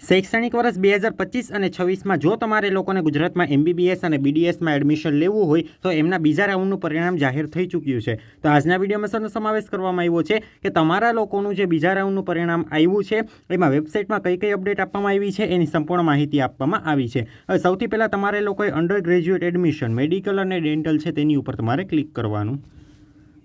શૈક્ષણિક વર્ષ બે હજાર પચીસ અને છવ્વીસમાં જો તમારે લોકોને ગુજરાતમાં એમબીબીએસ અને બીડીએસમાં એડમિશન લેવું હોય, તો એમના બીજા રાઉન્ડનું પરિણામ જાહેર થઈ ચૂક્યું છે. તો આજના વિડીયોમાં સરનો સમાવેશ કરવામાં આવ્યો છે કે તમારા લોકોનું જે બીજા રાઉન્ડનું પરિણામ આવ્યું છે, એમાં વેબસાઇટમાં કઈ કઈ અપડેટ આપવામાં આવી છે, એની સંપૂર્ણ માહિતી આપવામાં આવી છે. સૌથી પહેલાં તમારે લોકોએ અંડર ગ્રેજ્યુએટ એડમિશન મેડિકલ અને ડેન્ટલ છે, તેની ઉપર તમારે ક્લિક કરવાનું.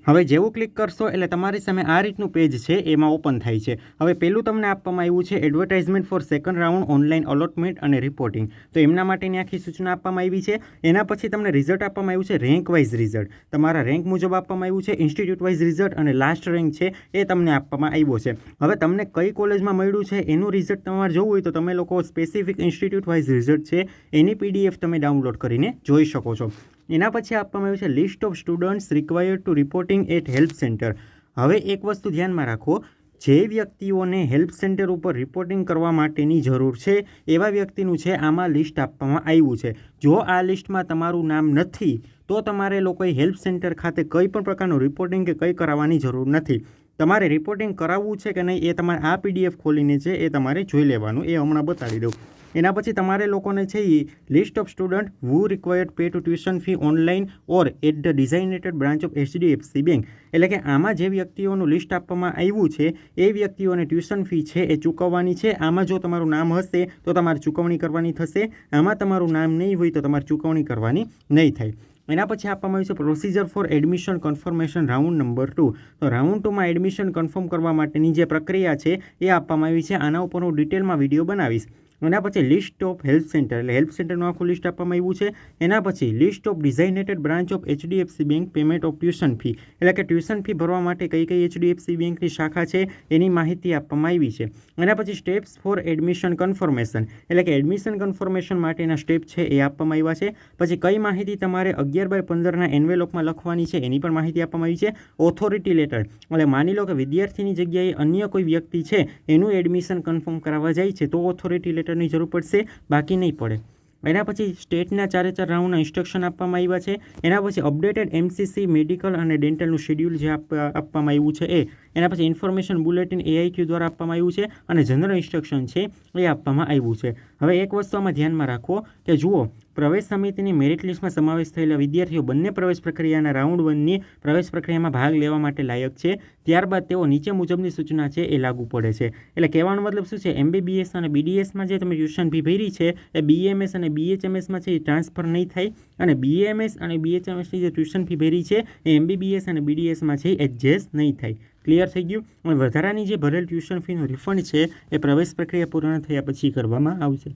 હવે જેવું ક્લિક કરશો એટલે તમારી સામે આ રીતનું પેજ છે, એમાં ઓપન થાય છે. હવે પહેલું તમને આપવામાં આવ્યું છે advertisement for second round online allotment અને રિપોર્ટિંગ તો એમના માટેની આખી સૂચના આપવામાં આવી છે. એના પછી તમને રિઝલ્ટ આપવામાં આવ્યું છે રેન્ક વાઇઝ રિઝલ્ટ તમારા રેન્ક મુજબ આપવામાં આવ્યું છે ઇન્સ્ટિટ્યૂટ વાઇઝ રિઝલ્ટ અને લાસ્ટ રેન્ક છે, એ તમને આપવામાં આવ્યો છે. હવે તમને કઈ કોલેજમાં મળ્યું છે, એનું રિઝલ્ટ તમારે જોવું હોય તો તમે લોકો સ્પેસિફિક ઇન્સ્ટિટ્યૂટ વાઇઝ રિઝલ્ટ છે, એની પીડીએફ તમે ડાઉનલોડ કરીને જોઈ શકો છો. એના પછી આપવામાં આવ્યું છે list of students required to reporting at help centre હવે એક વસ્તુ ધ્યાનમાં રાખો, જે વ્યક્તિઓને હેલ્પ સેન્ટર ઉપર રિપોર્ટિંગ કરવા માટેની જરૂર છે, એવા વ્યક્તિનું છે, આમાં લિસ્ટ આપવામાં આવ્યું છે. જો આ લિસ્ટમાં તમારું નામ નથી, તો તમારે લોકોએ હેલ્પ સેન્ટર ખાતે કંઈ પણ પ્રકારનું રિપોર્ટિંગ કે કંઈ કરાવવાની જરૂર નથી. તમારે રિપોર્ટિંગ કરાવવું છે કે નહીં, એ તમારે આ પીડીએફ ખોલીને છે, એ તમારે જોઈ લેવાનું, એ હમણાં બતાવી દઉં. એના પછી તમારે લોકોને છે એ list of student who required pay to tuition fee online or at the designated branch of HDFC bank એટલે કે આમાં જે વ્યક્તિઓનું લિસ્ટ આપવામાં આવ્યું છે, એ વ્યક્તિઓને ટ્યુશન ફી છે એ ચૂકવવાની છે. આમાં જો તમારું નામ હશે, તો તમારે ચૂકવણી કરવાની થશે. આમાં તમારું નામ નહીં હોય, તો તમારે ચૂકવણી કરવાની નહીં થાય. એના પછી આપવામાં આવ્યું છે procedure for admission confirmation round number two તો રાઉન્ડ ટુમાં એડમિશન કન્ફર્મ કરવા માટેની જે પ્રક્રિયા છે, એ આપવામાં આવી છે. આના ઉપર હું ડિટેલમાં વીડિયો બનાવીશ. એના પછી લિસ્ટ ઓફ હેલ્પ સેન્ટર, એટલે હેલ્પ સેન્ટરનું આખું લિસ્ટ આપવામાં આવ્યું છે. એના પછી list of designated branch of HDFC bank payment of tuition fee, એટલે કે ટ્યુશન ફી ભરવા માટે કઈ કઈ એચડીએફસી બેંકની શાખા છે એની માહિતી આપવામાં આવી છે. એના પછી સ્ટેપ્સ ફોર એડમિશન કન્ફર્મેશન, એટલે કે એડમિશન કન્ફર્મેશન માટેના સ્ટેપ છે એ આપવામાં આવ્યા છે. પછી કઈ માહિતી તમારે અગિયાર બાય પંદરના એન્વેલોપમાં લખવાની છે એની પણ માહિતી આપવામાં આવી છે. ઓથોરિટી લેટર, એટલે માની લો કે વિદ્યાર્થીની જગ્યાએ અન્ય કોઈ વ્યક્તિ છે, એનું એડમિશન કન્ફર્મ કરાવવા જાય છે, તો ઓથોરિટી લેટરની જરૂર પડશે, બાકી નહીં પડે. એના પછી સ્ટેટના ચારે ચાર રાઉન્ડના ઇન્સ્ટ્રક્શન આપવામાં આવ્યા છે. એના પછી અપડેટેડ એમસીસી મેડિકલ અને ડેન્ટલનું શેડ્યુલ જે આપવામાં આવ્યું છે એ એના પછી ઇન્ફોર્મેશન બુલેટિન એઆઈક્યુ દ્વારા આપવામાં આવ્યું છે અને જનરલ ઇન્સ્ટ્રક્શન છે એ આપવામાં આવ્યું છે. હવે એક વસ્તુ આમાં ધ્યાનમાં રાખો કે જુઓ, પ્રવેશ સમિતિની મેરિટ લિસ્ટમાં સમાવેશ થયેલા વિદ્યાર્થીઓ બંને પ્રવેશ પ્રક્રિયાના રાઉન્ડ વનની પ્રવેશ પ્રક્રિયામાં ભાગ લેવા માટે લાયક છે. ત્યારબાદ તેઓ નીચે મુજબની સૂચના છે એ લાગુ પડે છે. એટલે કહેવાનો મતલબ શું છે? એમબીબીએસ અને બીડીએસમાં જે તમે ટ્યુશન ફી ભરી છે, એ બીએમએસ અને બીએચએમએસમાં છે એ ટ્રાન્સફર નહીં થાય. અને બીએમએસ અને બીએચએમએસની જે ટ્યુશન ફી ભરી છે, એ એમબીબીએસ અને બીડીએસમાં છે એડજસ્ટ નહીં થાય. ક્લિયર થઈ ગયું. અને વધારાની જે ભરેલ ટ્યુશન ફીનું રિફંડ છે, એ પ્રવેશ પ્રક્રિયા પૂર્ણ થયા પછી કરવામાં આવશે.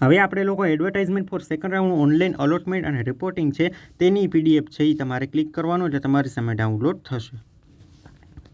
હવે આપણે લોકો advertisement for second round online allotment અને રિપોર્ટિંગ છે, તેની પીડીએફ છે એ તમારે ક્લિક કરવાનું, એટલે તમારી સામે ડાઉનલોડ થશે.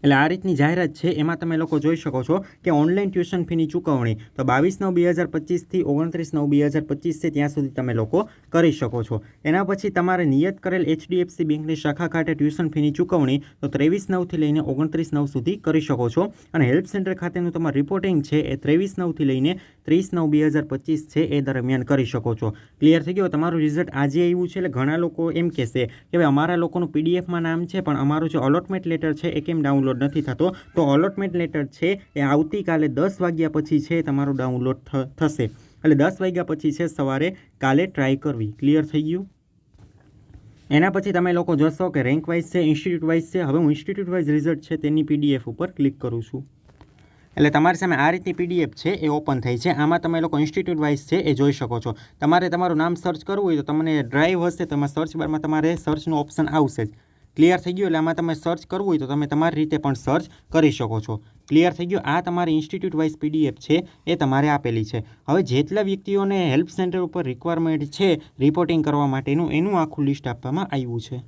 એટલે આ રીતની જાહેરાત છે, એમાં તમે લોકો જોઈ શકો છો કે ઓનલાઈન ટ્યુશન ફીની ચૂકવણી તો બાવીસ નવ બે હજાર પચીસથી ઓગણત્રીસ નવ બે હજાર પચીસ છે, ત્યાં સુધી તમે લોકો કરી શકો છો. એના પછી તમારે નિયત કરેલ એચડીએફસી બેંકની શાખા ખાતે ટ્યુશન ફીની ચૂકવણી તો ત્રેવીસ નવથી લઈને ઓગણત્રીસ નવ સુધી કરી શકો છો. અને હેલ્પ સેન્ટર ખાતેનું તમારું રિપોર્ટિંગ છે, એ ત્રેવીસ નવથી લઈને ત્રીસ નવ બે હજાર પચીસ છે, એ દરમિયાન કરી શકો છો. ક્લિયર થઈ ગયો? તમારું રિઝલ્ટ આજે આવ્યું છે, એટલે ઘણા લોકો એમ કહેશે કે ભાઈ અમારા લોકોનું પીડીએફમાં નામ છે, પણ અમારું જે અલોટમેન્ટ લેટર છે, એ કેમ ડાઉનલોડ ડાઉનલોડ નથી થતો, તો અલોટમેન્ટ લેટર છે એ આવતીકાલે દસ વાગ્યા પછી છે તમારું ડાઉનલોડ થશે. એટલે દસ વાગ્યા પછી છે સવારે કાલે ટ્રાય કરવી. ક્લિયર થઈ ગયું? એના પછી તમે લોકો જોશો કે રેન્ક વાઇઝ છે ઇન્સ્ટિટ્યૂટ વાઇઝ છે. હવે હું ઇન્સ્ટિટ્યૂટ વાઇઝ રિઝલ્ટ છે તેની પીડીએફ ઉપર ક્લિક કરું છું. એટલે તમારી સામે આ રીતની પીડીએફ છે એ ઓપન થઈ છે. આમાં તમે લોકો ઇન્સ્ટિટ્યૂટ વાઇઝ છે એ જોઈ શકો છો. તમારે તમારું નામ સર્ચ કરવું હોય તો તમને ડ્રાઈવ હશે તો સર્ચ બારમાં તમારે સર્ચનું ઓપ્શન આવશે જ. ક્લિયર થઈ ગયું એટલે આમાં તમે સર્ચ કરવું હોય તો તમે તમારી રીતે પણ સર્ચ કરી શકો છો. ક્લિયર થઈ ગયું. આ તમારી ઇન્સ્ટિટ્યૂટ વાઇઝ પીડીએફ છે. એ તમારે આપેલી છે. હવે જેટલા વ્યક્તિઓને હેલ્પ સેન્ટર ઉપર રિક્વાયરમેન્ટ છે રિપોર્ટિંગ કરવા માટેનું, એનું આખું લિસ્ટ આપવામાં આવ્યું છે.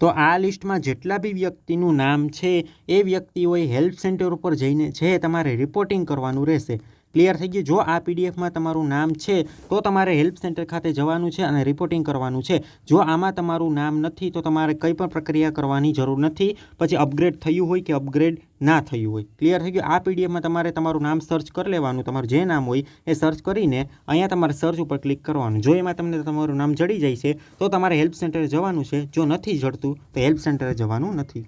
તો આ લિસ્ટમાં જેટલા બી વ્યક્તિનું નામ છે, એ વ્યક્તિઓએ હેલ્પ સેન્ટર ઉપર જઈને છે તમારે રિપોર્ટિંગ કરવાનું રહેશે ક્લિયર થઈ ગયું. જો આ પીડીએફમાં તમારું નામ છે, તો તમારે હેલ્પ સેન્ટર ખાતે જવાનું છે અને રિપોર્ટિંગ કરવાનું છે. જો આમાં તમારું નામ નથી, તો તમારે કંઈ પણ પ્રક્રિયા કરવાની જરૂર નથી. પછી અપગ્રેડ થયું હોય કે અપગ્રેડ ના થયું હોય. ક્લિયર થઈ ગયું? આ પીડીએફમાં તમારે તમારું નામ સર્ચ કરી લેવાનું. તમારું જે નામ હોય એ સર્ચ કરીને અહીંયા તમારે સર્ચ ઉપર ક્લિક કરવાનું. જો એમાં તમને તમારું નામ જડી જાય છે, તો તમારે હેલ્પ સેન્ટરે જવાનું છે. જો નથી જડતું, તો હેલ્પ સેન્ટરે જવાનું નથી.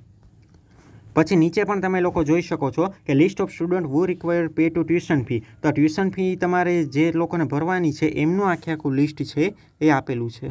પછી નીચે પણ તમે લોકો જોઈ શકો છો કે list of student who require pay to tuition fee તો ટ્યુશન ફી તમારે જે લોકોને ભરવાની છે, એમનું આખે આખું લિસ્ટ છે, એ આપેલું છે.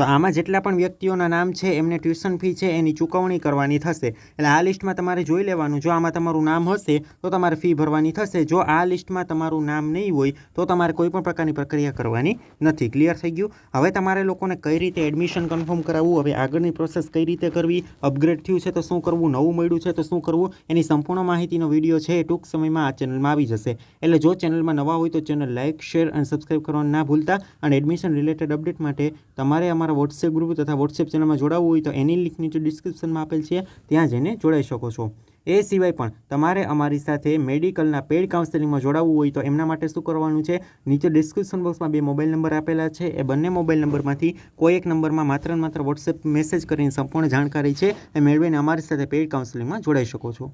તો આમાં જેટલા પણ વ્યક્તિઓના નામ છે, એમને ટ્યુશન ફી છે, એની ચૂકવણી કરવાની થશે. એટલે આ લિસ્ટમાં તમારે જોઈ લેવાનું, જો આમાં તમારું નામ હશે, તો તમારે ફી ભરવાની થશે. જો આ લિસ્ટમાં તમારું નામ નહીં હોય, તો તમારે કોઈ પણ પ્રકારની પ્રક્રિયા કરવાની નથી. ક્લિયર થઈ ગયું? હવે તમારે લોકોને કઈ રીતે એડમિશન કન્ફર્મ કરાવવું? હવે આગળની પ્રોસેસ કઈ રીતે કરવી? અપગ્રેડ થયું છે તો શું કરવું? નવું મળ્યું છે તો શું કરવું? એની સંપૂર્ણ માહિતીનો વીડિયો છે, એ ટૂંક સમયમાં આ ચેનલમાં આવી જશે. એટલે જો ચેનલમાં નવા હોય તો ચેનલ લાઇક શેર અને સબસ્ક્રાઈબ કરવાનું ના ભૂલતા. અને એડમિશન રિલેટેડ અપડેટ માટે તમારે અમારા વોટ્સએપ ગ્રુપ તથા વોટ્સએપ ચેનલમાં જોડાવવું હોય તો એની લિંક નીચે ડિસ્ક્રિપ્શનમાં આપેલ છે. ત્યાં જઈને જોડાઈ શકો છો. એ સિવાય પણ તમારે અમારી સાથે મેડિકલના પેડ કાઉન્સેલિંગમાં જોડાવવું હોય તો એમના માટે શું કરવાનું છે? નીચે ડિસ્ક્રિપ્શન બોક્સમાં બે મોબાઈલ નંબર આપેલા છે. એ બંને મોબાઈલ નંબરમાંથી કોઈ એક નંબરમાં માત્ર માત્ર વોટ્સએપ મેસેજ કરીને સંપૂર્ણ જાણકારી છે. એ મેળવીને અમારી સાથે પેડ કાઉન્સેલિંગમાં જોડાઈ શકો છો.